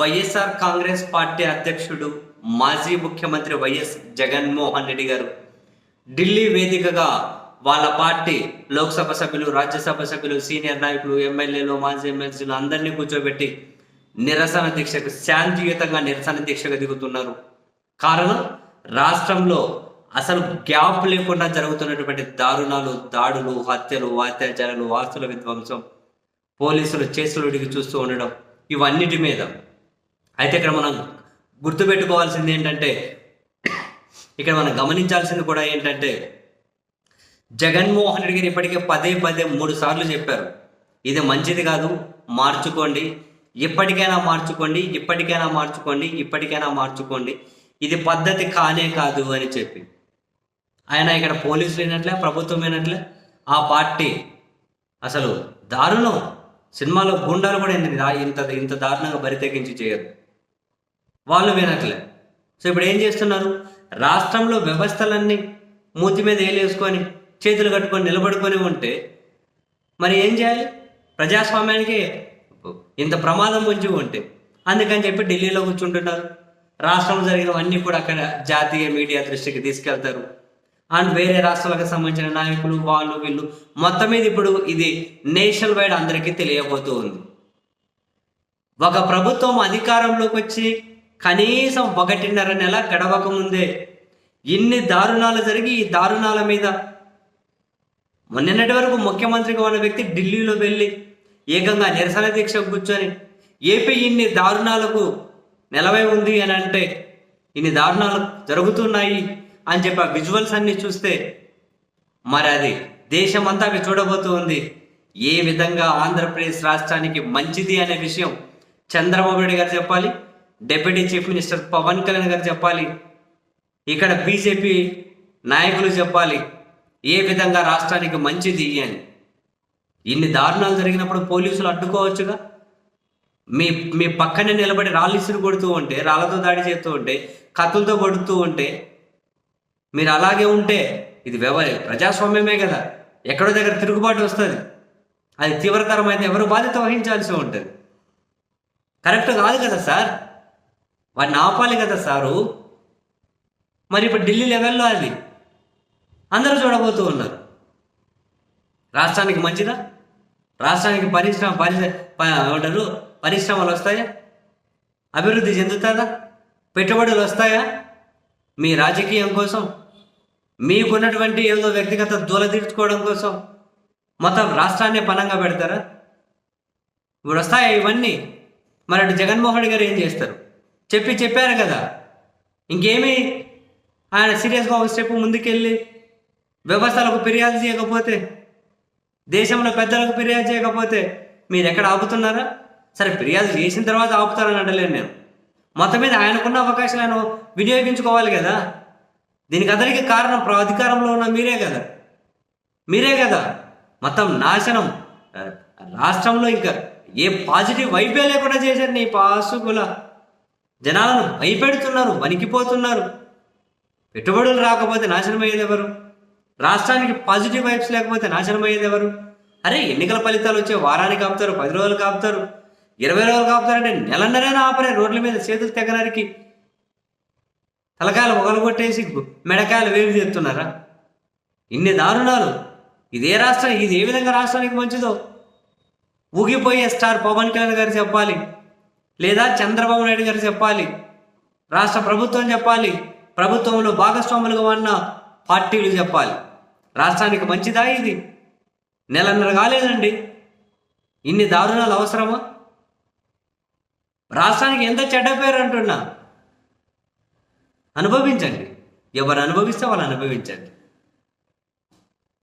YSR Congress party అధ్యక్షుడు మాజీ ముఖ్యమంత్రి వైఎస్ జగన్మోహన్ రెడ్డి గారు. ఢిల్లీ వేదికగా వాళ్ళ పార్టీ లోక్సభ సభ్యులు రాజ్యసభ సభ్యులు సీనియర్ నాయకులు ఎమ్మెల్యేలు మాజీ ఎమ్మెల్సీలు అందరినీ కూర్చోబెట్టి నిరసన దీక్షకు శాంతియుతంగా నిరసన దీక్షకు దిగుతున్నారు. కారణం రాష్ట్రంలో అసలు గ్యాప్ లేకుండా జరుగుతున్నటువంటి దారుణాలు దాడులు హత్యలు అత్యాచారాలు ఆస్తుల విధ్వంసం పోలీసులు చేతులుడికి చూస్తూ ఉండడం ఇవన్నిటి మీద అయితే ఇక్కడ మనం గుర్తుపెట్టుకోవాల్సింది ఏంటంటే ఇక్కడ మనం గమనించాల్సింది కూడా ఏంటంటే జగన్మోహన్ రెడ్డి గారు ఇప్పటికే పదే పదే మూడు సార్లు చెప్పారు ఇది మంచిది కాదు మార్చుకోండి ఇప్పటికైనా మార్చుకోండి ఇప్పటికైనా మార్చుకోండి ఇప్పటికైనా మార్చుకోండి ఇది పద్ధతి కానే కాదు అని చెప్పి. ఆయన ఇక్కడ పోలీసులు అయినట్లే ప్రభుత్వం అయినట్లే ఆ పార్టీ అసలు దారుణం. సినిమాలో గుండాలు కూడా ఇంత ఇంత ఇంత దారుణంగా బరితెగించి చేయరు. వాళ్ళు వినట్లే. సో ఇప్పుడు ఏం చేస్తున్నారు? రాష్ట్రంలో వ్యవస్థలన్నీ మూతి మీద వేలేసుకొని చేతులు కట్టుకొని నిలబడుకొని ఉంటే మరి ఏం చేయాలి? ప్రజాస్వామ్యానికి ఇంత ప్రమాదం పొంచి ఉంటే. అందుకని చెప్పి ఢిల్లీలో కూర్చుంటున్నారు. రాష్ట్రంలో జరిగినవన్నీ కూడా అక్కడ జాతీయ మీడియా దృష్టికి తీసుకెళ్తారు. అండ్ వేరే రాష్ట్రాలకు సంబంధించిన నాయకులు వాళ్ళు వీళ్ళు మొత్తం మీద ఇప్పుడు ఇది నేషనల్ వైడ్ అందరికీ తెలియబోతూ ఉంది. ఒక ప్రభుత్వం అధికారంలోకి వచ్చి కనీసం ఒకటిన్నర నెల గడవకముందే ఇన్ని దారుణాలు జరిగి ఈ దారుణాల మీద మొన్నటి వరకు ముఖ్యమంత్రిగా ఉన్న వ్యక్తి ఢిల్లీలో వెళ్ళి ఏకంగా నిరసన దీక్ష కూర్చొని ఏపీ ఇన్ని దారుణాలకు నిలవై ఉంది అని అంటే ఇన్ని దారుణాలు జరుగుతున్నాయి అని చెప్పి ఆ విజువల్స్ అన్ని చూస్తే మరి అది దేశమంతా అవి చూడబోతూ ఉంది. ఏ విధంగా ఆంధ్రప్రదేశ్ రాష్ట్రానికి మంచిది అనే విషయం చంద్రబాబు నాయుడు గారు చెప్పాలి deputy chief minister Pawan Kalyan garu చెప్పాలి. ఇక్కడ బీజేపీ నాయకులు చెప్పాలి ఏ విధంగా రాష్ట్రానికి మంచిది అని. ఇన్ని దారుణాలు జరిగినప్పుడు పోలీసులు అడ్డుకోవచ్చుగా? మీ మీ పక్కనే నిలబడి రాళ్ళు ఇసురు కొడుతూ ఉంటే రాళ్ళతో దాడి చేస్తూ ఉంటే కత్తులతో కొడుతూ ఉంటే మీరు అలాగే ఉంటే ఇది వ్యవ ప్రజాస్వామ్యమే కదా. ఎక్కడో దగ్గర తిరుగుబాటు వస్తుంది. అది తీవ్రతరమైతే ఎవరు బాధ్యత వహించాల్సి ఉంటుంది. కరెక్ట్ కాదు కదా సార్? వాడిని ఆపాలి కదా సారు? మరి ఇప్పుడు ఢిల్లీ లెవెల్లో అది. అందరూ చూడబోతూ ఉన్నారు. రాష్ట్రానికి మంచిదా? రాష్ట్రానికి పరిశ్రమ పరిశ్ర ఏమంటారు? పరిశ్రమలు వస్తాయా? అభివృద్ధి చెందుతుందా? పెట్టుబడులు వస్తాయా? మీ రాజకీయం కోసం మీకున్నటువంటి ఏదో వ్యక్తిగత దూల తీర్చుకోవడం కోసం మొత్తం రాష్ట్రాన్ని పనంగా పెడతారా? ఇప్పుడు వస్తాయా ఇవన్నీ? మరి అటు జగన్మోహన్ రెడ్డి గారు ఏం చేస్తారు? చెప్పి చెప్పారు కదా. ఇంకేమీ? ఆయన సీరియస్గా ఒక స్టెప్ ముందుకెళ్ళి వ్యవస్థలకు ఫిర్యాదు చేయకపోతే దేశంలో పెద్దలకు ఫిర్యాదు చేయకపోతే మీరు ఎక్కడ ఆపుతున్నారా? సరే ఫిర్యాదు చేసిన తర్వాత ఆపుతారని అంటలేను నేను. మొత్తం మీద ఆయనకున్న అవకాశాలను వినియోగించుకోవాలి కదా. దీనికి అందరికీ కారణం అధికారంలో ఉన్న మీరే కదా. మీరే కదా. మొత్తం నాశనం. రాష్ట్రంలో ఇంకా ఏ పాజిటివ్ వైపే లేకుండా చేశారు నీ పాసుకుల. జనాలను భయపెడుతున్నారు వణికిపోతున్నారు. పెట్టుబడులు రాకపోతే నాశనం అయ్యేది ఎవరు రాష్ట్రానికి పాజిటివ్ వైబ్స్ లేకపోతే నాశనం అయ్యేది ఎవరు అరే ఎన్నికల ఫలితాలు వచ్చే వారానికి ఆపుతారు పది రోజులు కాపుతారు. ఇరవై రోజులు కాపుతారంటే నెలన్నరైనా ఆపరే రోడ్ల మీద చేతులు తెగనరికి? తలకాయలు మొగలగొట్టేసి మెడకాయలు వేలు చేస్తున్నారా? ఇన్ని దారుణాలు. ఇదే రాష్ట్రం ఇది ఏ విధంగా రాష్ట్రానికి మంచిదో? ఊగిపోయే స్టార్ పవన్ కళ్యాణ్ గారు చెప్పాలి. లేదా చంద్రబాబు నాయుడు గారు చెప్పాలి రాష్ట్ర ప్రభుత్వం చెప్పాలి ప్రభుత్వంలో భాగస్వాములుగా ఉన్న పార్టీలు చెప్పాలి. రాష్ట్రానికి మంచిదా ఇది? నెలన్నర కాలేదండి. ఇన్ని దారుణాలు అవసరమా? రాష్ట్రానికి ఎంత చెడ్డ పేరు అంటున్నా? అనుభవించండి. ఎవరు అనుభవిస్తే వాళ్ళు అనుభవించండి.